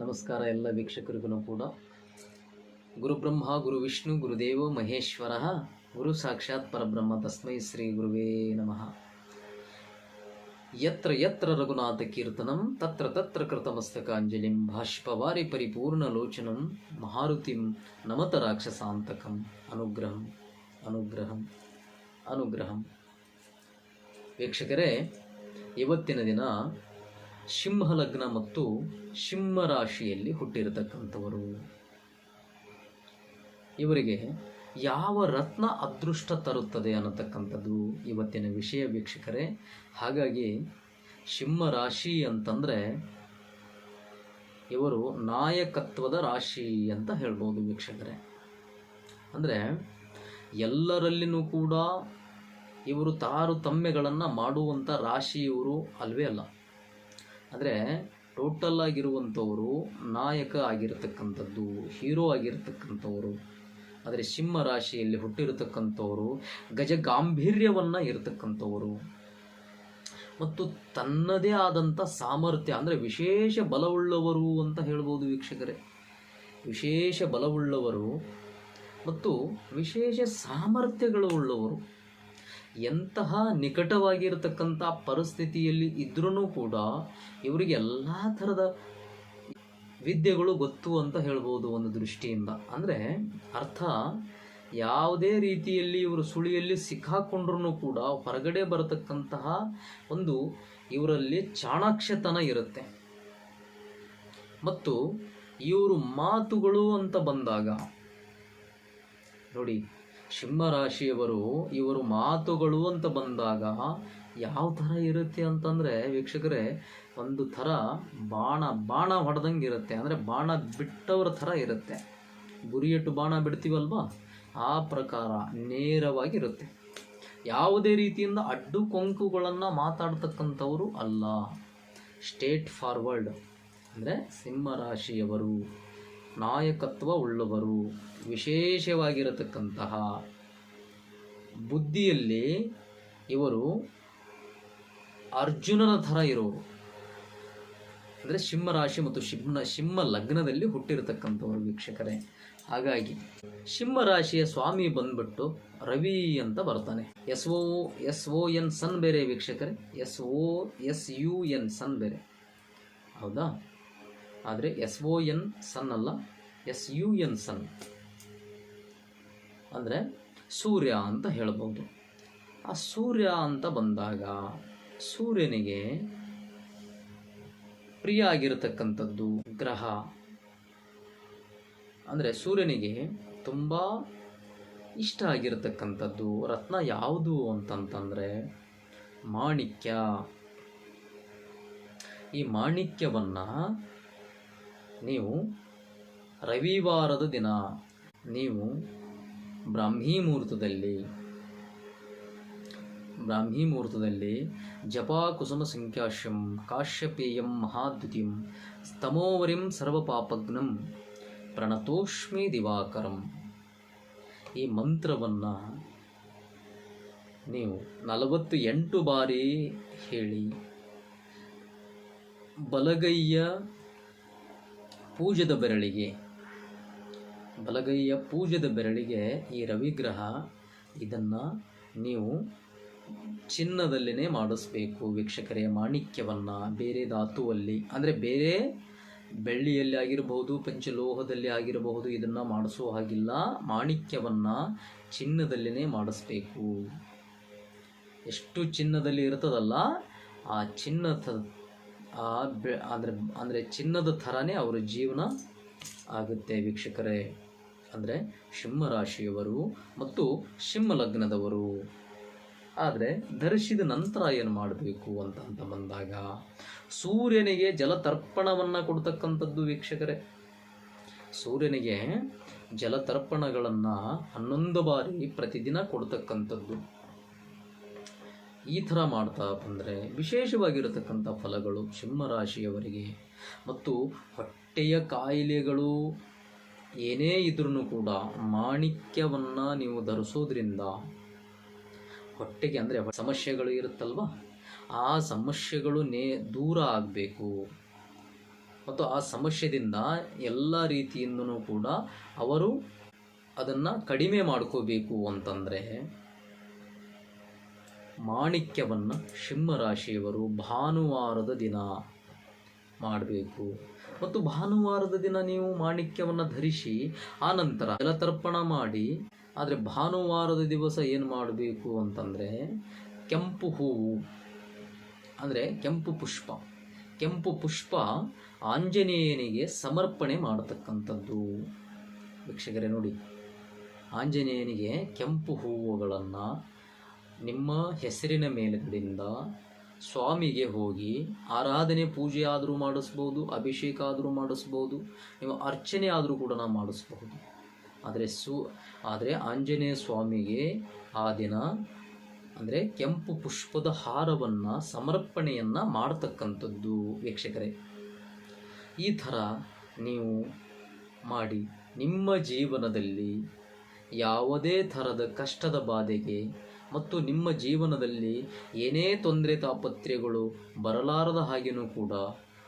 ನಮಸ್ಕಾರ ಎಲ್ಲ ವೀಕ್ಷಕರಿಗೂ ಕೂಡ. ಗುರುಬ್ರಹ್ಮ ಗುರು ವಿಷ್ಣು ಗುರುದೇವ ಮಹೇಶ್ವರ, ಗುರು ಸಾಕ್ಷಾತ್ ಪರಬ್ರಹ್ಮ, ತಸ್ಮೈ ಶ್ರೀ ಗುರುವೇ ನಮಃ. ಯತ್ರ ಯತ್ರ ರಘುನಾಥ ಕೀರ್ತನಂ, ತತ್ರ ತತ್ರ ಕೃತಮಸ್ತಕಾಂಜಲಿಂ, ಬಾಷ್ಪವಾರಿ ಪರಿಪೂರ್ಣಲೋಚನಂ ಮಹಾರುತಿಂ ನಮತ ರಾಕ್ಷಸಾಂತಕಂ. ಅನುಗ್ರಹಂ ಅನುಗ್ರಹಂ ಅನುಗ್ರಹಂ. ವೀಕ್ಷಕರೇ, ಇವತ್ತಿನ ದಿನ ಸಿಂಹ ಲಗ್ನ ಮತ್ತು ಸಿಂಹ ರಾಶಿಯಲ್ಲಿ ಹುಟ್ಟಿರತಕ್ಕಂಥವರು. ಇವರಿಗೆ ಯಾವ ರತ್ನ ಅದೃಷ್ಟ ತರುತ್ತದೆ ಅನ್ನತಕ್ಕಂಥದ್ದು ಇವತ್ತಿನ ವಿಷಯ ವೀಕ್ಷಕರೇ. ಹಾಗಾಗಿ ಸಿಂಹ ರಾಶಿ ಅಂತಂದರೆ ಇವರು ನಾಯಕತ್ವದ ರಾಶಿ ಅಂತ ಹೇಳ್ಬೋದು ವೀಕ್ಷಕರೇ. ಅಂದರೆ ಎಲ್ಲರಲ್ಲಿನೂ ಕೂಡ ಇವರು ತಾರತಮ್ಯಗಳನ್ನು ಮಾಡುವಂಥ ರಾಶಿ ಇವರು ಅಲ್ವೇ ಅಲ್ಲ. ಅಂದರೆ ಟೋಟಲ್ ಆಗಿರುವಂಥವರು ನಾಯಕ ಆಗಿರತಕ್ಕಂಥದ್ದು ಹೀರೋ ಆಗಿರತಕ್ಕಂಥವರು. ಆದರೆ ಸಿಂಹ ರಾಶಿಯಲ್ಲಿ ಹುಟ್ಟಿರತಕ್ಕಂಥವರು ಗಜ ಗಾಂಭೀರ್ಯವನ್ನು ಇರತಕ್ಕಂಥವರು. ಮತ್ತು ತನ್ನದೇ ಆದಂಥ ಸಾಮರ್ಥ್ಯ, ಅಂದರೆ ವಿಶೇಷ ಬಲವುಳ್ಳವರು ಅಂತ ಹೇಳ್ಬೋದು ವೀಕ್ಷಕರೇ. ವಿಶೇಷ ಬಲವುಳ್ಳವರು ಮತ್ತು ವಿಶೇಷ ಸಾಮರ್ಥ್ಯಗಳು ಉಳ್ಳವರು ಎಂತಹ ನಿಕಟವಾಗಿರತಕ್ಕಂಥ ಪರಿಸ್ಥಿತಿಯಲ್ಲಿ ಇದ್ರೂ ಕೂಡ ಇವರಿಗೆ ಎಲ್ಲ ಥರದ ವಿದ್ಯೆಗಳು ಗೊತ್ತು ಅಂತ ಹೇಳ್ಬೋದು ಒಂದು ದೃಷ್ಟಿಯಿಂದ. ಅಂದರೆ ಅರ್ಥ, ಯಾವುದೇ ರೀತಿಯಲ್ಲಿ ಇವರು ಸುಳಿಯಲ್ಲಿ ಸಿಕ್ಕಾಕೊಂಡ್ರೂ ಕೂಡ ಹೊರಗಡೆ ಬರತಕ್ಕಂತಹ ಒಂದು ಇವರಲ್ಲಿ ಚಾಣಾಕ್ಷತನ ಇರುತ್ತೆ. ಮತ್ತು ಇವರು ಮಾತುಗಳು ಅಂತ ಬಂದಾಗ, ನೋಡಿ ಸಿಂಹ ರಾಶಿಯವರು ಇವರು ಮಾತುಗಳು ಅಂತ ಬಂದಾಗ ಯಾವ ಥರ ಇರುತ್ತೆ ಅಂತಂದರೆ ವೀಕ್ಷಕರೇ, ಒಂದು ಥರ ಬಾಣ ಬಾಣ ಹೊಡೆದಂಗೆ ಇರುತ್ತೆ. ಅಂದರೆ ಬಾಣ ಬಿಟ್ಟವ್ರ ಥರ ಇರುತ್ತೆ. ಗುರಿಯಟ್ಟು ಬಾಣ ಬಿಡ್ತೀವಲ್ವಾ? ಆ ಪ್ರಕಾರ ನೇರವಾಗಿರುತ್ತೆ. ಯಾವುದೇ ರೀತಿಯಿಂದ ಅಡ್ಡು ಕೊಂಕುಗಳನ್ನು ಮಾತಾಡ್ತಕ್ಕಂಥವರು ಅಲ್ಲ. ಸ್ಟೇಟ್ ಫಾರ್ವರ್ಡ್ ಅಂದರೆ ಸಿಂಹ ರಾಶಿಯವರು ನಾಯಕತ್ವ ಉಳ್ಳವರು. ವಿಶೇಷವಾಗಿರತಕ್ಕಂತಹ ಬುದ್ಧಿಯಲ್ಲಿ ಇವರು ಅರ್ಜುನನ ಥರ ಇರೋರು. ಅಂದರೆ ಸಿಂಹರಾಶಿ ಮತ್ತು ಸಿಂಹನ ಸಿಂಹ ಲಗ್ನದಲ್ಲಿ ಹುಟ್ಟಿರತಕ್ಕಂಥವರು ವೀಕ್ಷಕರೇ. ಹಾಗಾಗಿ ಸಿಂಹರಾಶಿಯ ಸ್ವಾಮಿ ಬಂದ್ಬಿಟ್ಟು ರವಿ ಅಂತ ಬರ್ತಾನೆ. S O S O N son ಬೇರೆ ವೀಕ್ಷಕರೇ. S O S U N sun ಬೇರೆ. ಹೌದಾ? ಆದರೆ ಎಸ್ ಓ ಎನ್ ಸನ್. ಅಲ್ಲ ಎಸ್ ಯು ಎನ್ ಸನ್ ಅಂದರೆ ಸೂರ್ಯ ಅಂತ ಹೇಳ್ಬೋದು ಆ ಸೂರ್ಯ ಅಂತ ಬಂದಾಗ ಸೂರ್ಯನಿಗೆ ಪ್ರಿಯ ಆಗಿರತಕ್ಕಂಥದ್ದು ಗ್ರಹ. ಅಂದರೆ ಸೂರ್ಯನಿಗೆ ತುಂಬ ಇಷ್ಟ ಆಗಿರತಕ್ಕಂಥದ್ದು ರತ್ನ ಯಾವುದು ಅಂತಂತಂದರೆ ಮಾಣಿಕ್ಯ. ಈ ಮಾಣಿಕ್ಯವನ್ನು ನೀವು ರವಿವಾರದ ದಿನ, ನೀವು ಬ್ರಾಹ್ಮೀ ಮುಹೂರ್ತದಲ್ಲಿ ಬ್ರಾಹ್ಮೀ ಮುಹೂರ್ತದಲ್ಲಿ ಜಪಾ ಕುಸುಮ ಸಂಖ್ಯಾಶ್ಯಂ ಕಾಶ್ಯಪೇಯಂ ಮಹಾದ್ಯುತಿಂ ಸ್ತಮೋವರಿಂ ಸರ್ವಪಾಪಗ್ನಂ ಪ್ರಣತೋಷ್ಮಿ ದಿವಾಕರಂ. ಈ ಮಂತ್ರವನ್ನು ನೀವು ನಲವತ್ತು ಎಂಟು ಬಾರಿ ಹೇಳಿ. ಬಲಗೈಯ ಪೂಜದ ಬೆರಳಿಗೆ, ಬಲಗೈಯ ಪೂಜದ ಬೆರಳಿಗೆ ಈ ರವಿಗ್ರಹ ಇದನ್ನು ನೀವು ಚಿನ್ನದಲ್ಲಿನೇ ಮಾಡಿಸ್ಬೇಕು. ವೀಕ್ಷಕರೇ, ಮಾಣಿಕ್ಯವನ್ನು ಬೇರೆ ಧಾತುವಲ್ಲಿ, ಅಂದರೆ ಬೇರೆ ಬೆಳ್ಳಿಯಲ್ಲಿ ಆಗಿರಬಹುದು ಪಂಚಲೋಹದಲ್ಲಿ ಆಗಿರಬಹುದು ಇದನ್ನು ಮಾಡಿಸೋ ಹಾಗಿಲ್ಲ. ಮಾಣಿಕ್ಯವನ್ನು ಚಿನ್ನದಲ್ಲಿನೇ ಮಾಡಿಸ್ಬೇಕು. ಎಷ್ಟು ಚಿನ್ನದಲ್ಲಿ ಇರ್ತದಲ್ಲ, ಆ ಚಿನ್ನದ ಆ ಬೆ ಅಂದರೆ ಅಂದರೆ ಚಿನ್ನದ ಥರನೇ ಅವರ ಜೀವನ ಆಗುತ್ತೆ ವೀಕ್ಷಕರೇ. ಅಂದರೆ ಸಿಂಹ ರಾಶಿಯವರು ಮತ್ತು ಸಿಂಹ ಲಗ್ನದವರು ಆದರೆ ಧರಿಸಿದ ನಂತರ ಏನು ಮಾಡಬೇಕು ಅಂತ ಅಂತ ಬಂದಾಗ, ಸೂರ್ಯನಿಗೆ ಜಲತರ್ಪಣವನ್ನು ಕೊಡ್ತಕ್ಕಂಥದ್ದು ವೀಕ್ಷಕರೇ. ಸೂರ್ಯನಿಗೆ ಜಲತರ್ಪಣಗಳನ್ನು ಹನ್ನೊಂದು ಬಾರಿ ಪ್ರತಿದಿನ ಕೊಡ್ತಕ್ಕಂಥದ್ದು. ಈ ಥರ ಮಾಡ್ತಾ ಬಂದರೆ ವಿಶೇಷವಾಗಿರತಕ್ಕಂಥ ಫಲಗಳು ಸಿಂಹರಾಶಿಯವರಿಗೆ ಮತ್ತು ಹೊಟ್ಟೆಯ ಕಾಯಿಲೆಗಳು ಏನೇ ಇದ್ರೂ ಕೂಡ ಮಾಣಿಕ್ಯವನ್ನು ನೀವು ಧರಿಸೋದ್ರಿಂದ ಹೊಟ್ಟೆಗೆ ಅಂದರೆ ಸಮಸ್ಯೆಗಳು ಇರುತ್ತಲ್ವ? ಆ ಸಮಸ್ಯೆಗಳು ನೇ ದೂರ ಆಗಬೇಕು. ಮತ್ತು ಆ ಸಮಸ್ಯೆದಿಂದ ಎಲ್ಲ ರೀತಿಯಿಂದನೂ ಕೂಡ ಅವರು ಅದನ್ನು ಕಡಿಮೆ ಮಾಡ್ಕೋಬೇಕು ಅಂತಂದರೆ ಮಾಣಿಕ್ಯವನ್ನು ಸಿಂಹರಾಶಿಯವರು ಭಾನುವಾರದ ದಿನ ಮಾಡಬೇಕು. ಮತ್ತು ಭಾನುವಾರದ ದಿನ ನೀವು ಮಾಣಿಕ್ಯವನ್ನು ಧರಿಸಿ ಆನಂತರ ನಂತರ ಜಲತರ್ಪಣ ಮಾಡಿ, ಆದರೆ ಭಾನುವಾರದ ದಿವಸ ಏನು ಮಾಡಬೇಕು ಅಂತಂದರೆ ಕೆಂಪು ಹೂವು, ಅಂದರೆ ಕೆಂಪು ಪುಷ್ಪ. ಕೆಂಪು ಪುಷ್ಪ ಆಂಜನೇಯನಿಗೆ ಸಮರ್ಪಣೆ ಮಾಡತಕ್ಕಂಥದ್ದು. ವೀಕ್ಷಕರೇ ನೋಡಿ, ಆಂಜನೇಯನಿಗೆ ಕೆಂಪು ಹೂವುಗಳನ್ನು ನಿಮ್ಮ ಹೆಸರಿನ ಮೇಲುಗಳಿಂದ ಸ್ವಾಮಿಗೆ ಹೋಗಿ ಆರಾಧನೆ ಪೂಜೆ ಆದರೂ ಮಾಡಿಸ್ಬೋದು, ಅಭಿಷೇಕ ಆದರೂ ಮಾಡಿಸ್ಬೋದು ನೀವು ಅರ್ಚನೆ ಆದರೂ ಕೂಡ ನಾವು ಮಾಡಿಸ್ಬಹುದು. ಆದರೆ ಸು, ಆದರೆ ಆಂಜನೇಯ ಸ್ವಾಮಿಗೆ ಆ ದಿನ ಅಂದರೆ ಕೆಂಪು ಪುಷ್ಪದ ಹಾರವನ್ನು ಸಮರ್ಪಣೆಯನ್ನು ಮಾಡತಕ್ಕಂಥದ್ದು ವೀಕ್ಷಕರೇ. ಈ ಥರ ನೀವು ಮಾಡಿ ನಿಮ್ಮ ಜೀವನದಲ್ಲಿ ಯಾವುದೇ ಥರದ ಕಷ್ಟದ ಬಾಧೆಗೆ ಮತ್ತು ನಿಮ್ಮ ಜೀವನದಲ್ಲಿ ಏನೇ ತೊಂದರೆ ತಾಪತ್ರೆಗಳು ಬರಲಾರದ ಹಾಗೆಯೂ ಕೂಡ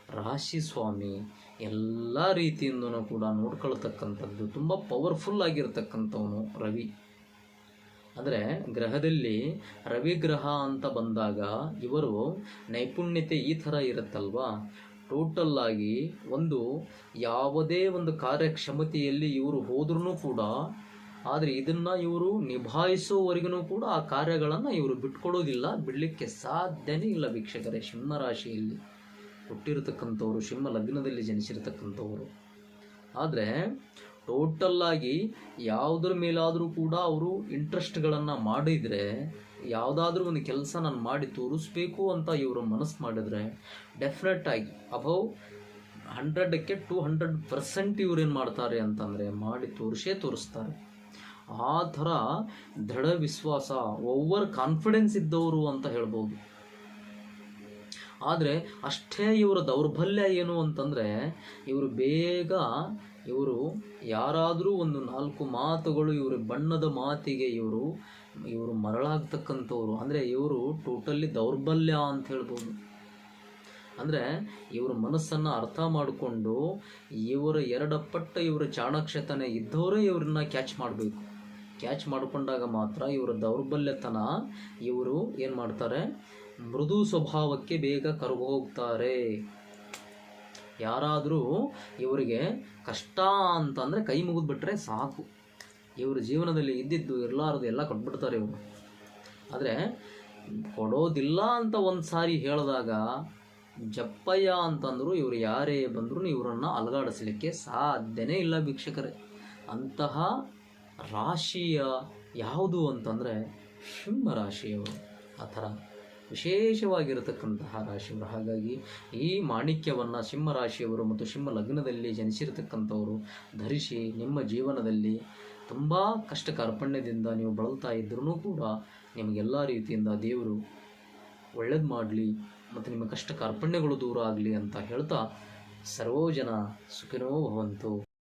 ರಾಶಿ ಸ್ವಾಮಿ ಎಲ್ಲ ರೀತಿಯಿಂದನೂ ಕೂಡ ನೋಡ್ಕೊಳ್ತಕ್ಕಂಥದ್ದು ತುಂಬ ಪವರ್ಫುಲ್ ಆಗಿರತಕ್ಕಂಥವನು ರವಿ. ಅಂದರೆ ಗ್ರಹದಲ್ಲಿ ರವಿ ಗ್ರಹ ಅಂತ ಬಂದಾಗ ಇವರು ನೈಪುಣ್ಯತೆ ಈ ಥರ ಇರುತ್ತಲ್ವಾ? ಟೋಟಲ್ ಆಗಿ ಒಂದು ಯಾವುದೇ ಒಂದು ಕಾರ್ಯಕ್ಷಮತೆಯಲ್ಲಿ ಇವರು ಹೋದ್ರೂ ಕೂಡ ಆದರೆ ಇದನ್ನ ಇವರು ನಿಭಾಯಿಸುವವರೆಗೂ ಕೂಡ ಆ ಕಾರ್ಯಗಳನ್ನು ಇವರು ಬಿಟ್ಕೊಡೋದಿಲ್ಲ, ಬಿಡಲಿಕ್ಕೆ ಸಾಧ್ಯನೇ ಇಲ್ಲ ವೀಕ್ಷಕರೇ. ಸಿಂಹ ರಾಶಿಯಲ್ಲಿ ಹುಟ್ಟಿರತಕ್ಕಂಥವ್ರು, ಸಿಂಹ ಲಗ್ನದಲ್ಲಿ ಜನಿಸಿರ್ತಕ್ಕಂಥವರು. ಆದರೆ ಟೋಟಲ್ಲಾಗಿ ಯಾವುದ್ರ ಮೇಲಾದರೂ ಕೂಡ ಅವರು ಇಂಟ್ರೆಸ್ಟ್ಗಳನ್ನು ಮಾಡಿದರೆ, ಯಾವುದಾದ್ರೂ ಒಂದು ಕೆಲಸ ನಾನು ಮಾಡಿ ತೋರಿಸ್ಬೇಕು ಅಂತ ಇವರು ಮನಸ್ಸು ಮಾಡಿದರೆ ಡೆಫಿನೆಟ್ ಆಗಿ ಅಬೌವ್ ಹಂಡ್ರೆಡಕ್ಕೆ ಟು ಹಂಡ್ರೆಡ್ ಪರ್ಸೆಂಟ್ ಏನು ಮಾಡ್ತಾರೆ ಅಂತಂದರೆ, ಮಾಡಿ ತೋರಿಸೇ ತೋರಿಸ್ತಾರೆ. ಆ ಥರ ದೃಢ ವಿಶ್ವಾಸ ಓವರ್ ಕಾನ್ಫಿಡೆನ್ಸ್ ಇದ್ದವರು ಅಂತ ಹೇಳ್ಬೋದು. ಆದರೆ ಅಷ್ಟೇ ಇವರ ದೌರ್ಬಲ್ಯ ಏನು ಅಂತಂದರೆ, ಇವರು ಬೇಗ ಇವರು ಯಾರಾದರೂ ಒಂದು ನಾಲ್ಕು ಮಾತುಗಳು ಇವರು ಬಣ್ಣದ ಮಾತಿಗೆ ಇವರು ಇವರು ಮರಳಾಗ್ತಕ್ಕಂಥವ್ರು. ಅಂದರೆ ಇವರು ಟೋಟಲಿ ದೌರ್ಬಲ್ಯ ಅಂತ ಹೇಳ್ಬೋದು. ಅಂದರೆ ಇವರ ಮನಸ್ಸನ್ನು ಅರ್ಥ ಮಾಡಿಕೊಂಡು ಇವರ ಎರಡಪಟ್ಟ ಇವರ ಚಾಣಾಕ್ಷತನ ಇದ್ದವರೇ ಇವ್ರನ್ನ ಕ್ಯಾಚ್ ಮಾಡಬೇಕು. ಕ್ಯಾಚ್ ಮಾಡಿಕೊಂಡಾಗ ಮಾತ್ರ ಇವರ ದೌರ್ಬಲ್ಯತನ, ಇವರು ಏನು ಮಾಡ್ತಾರೆ? ಮೃದು ಸ್ವಭಾವಕ್ಕೆ ಬೇಗ ಕರಗು ಹೋಗ್ತಾರೆ. ಯಾರಾದರೂ ಇವರಿಗೆ ಕಷ್ಟ ಅಂತಂದರೆ ಕೈ ಮುಗಿದ್ಬಿಟ್ರೆ ಸಾಕು. ಇವರು ಜೀವನದಲ್ಲಿ ಇದ್ದಿದ್ದು ಇರಲಾರದು ಎಲ್ಲ ಕೊಟ್ಬಿಡ್ತಾರೆ ಇವರು. ಆದರೆ ಕೊಡೋದಿಲ್ಲ ಅಂತ ಒಂದು ಸಾರಿ ಹೇಳಿದಾಗ ಜಪ್ಪಯ್ಯ ಅಂತಂದ್ರು, ಇವರು ಯಾರೇ ಬಂದರೂ ಇವರನ್ನು ಅಲಗಾಡಿಸ್ಲಿಕ್ಕೆ ಸಾಧ್ಯನೇ ಇಲ್ಲ ಭಿಕ್ಷಕರೇ. ಅಂತಹ ರಾಶಿಯ ಯಾವುದು ಅಂತಂದರೆ ಸಿಂಹ ರಾಶಿಯವರು. ಆ ಥರ ವಿಶೇಷವಾಗಿರತಕ್ಕಂತಹ ರಾಶಿಯವರು. ಹಾಗಾಗಿ ಈ ಮಾಣಿಕ್ಯವನ್ನು ಸಿಂಹ ರಾಶಿಯವರು ಮತ್ತು ಸಿಂಹ ಲಗ್ನದಲ್ಲಿ ಜನಿಸಿರತಕ್ಕಂಥವರು ಧರಿಸಿ ನಿಮ್ಮ ಜೀವನದಲ್ಲಿ ತುಂಬ ಕಷ್ಟ ಕಾರ್ಪಣ್ಯದಿಂದ ನೀವು ಬಳಲ್ತಾ ಇದ್ರೂ ಕೂಡ ನಿಮಗೆಲ್ಲ ರೀತಿಯಿಂದ ದೇವರು ಒಳ್ಳೇದು ಮಾಡಲಿ ಮತ್ತು ನಿಮ್ಮ ಕಷ್ಟ ಕಾರ್ಪಣ್ಯಗಳು ದೂರ ಆಗಲಿ ಅಂತ ಹೇಳ್ತಾ ಸರ್ವೋ ಜನ ಸುಖಿನೋ ಭವಂತು.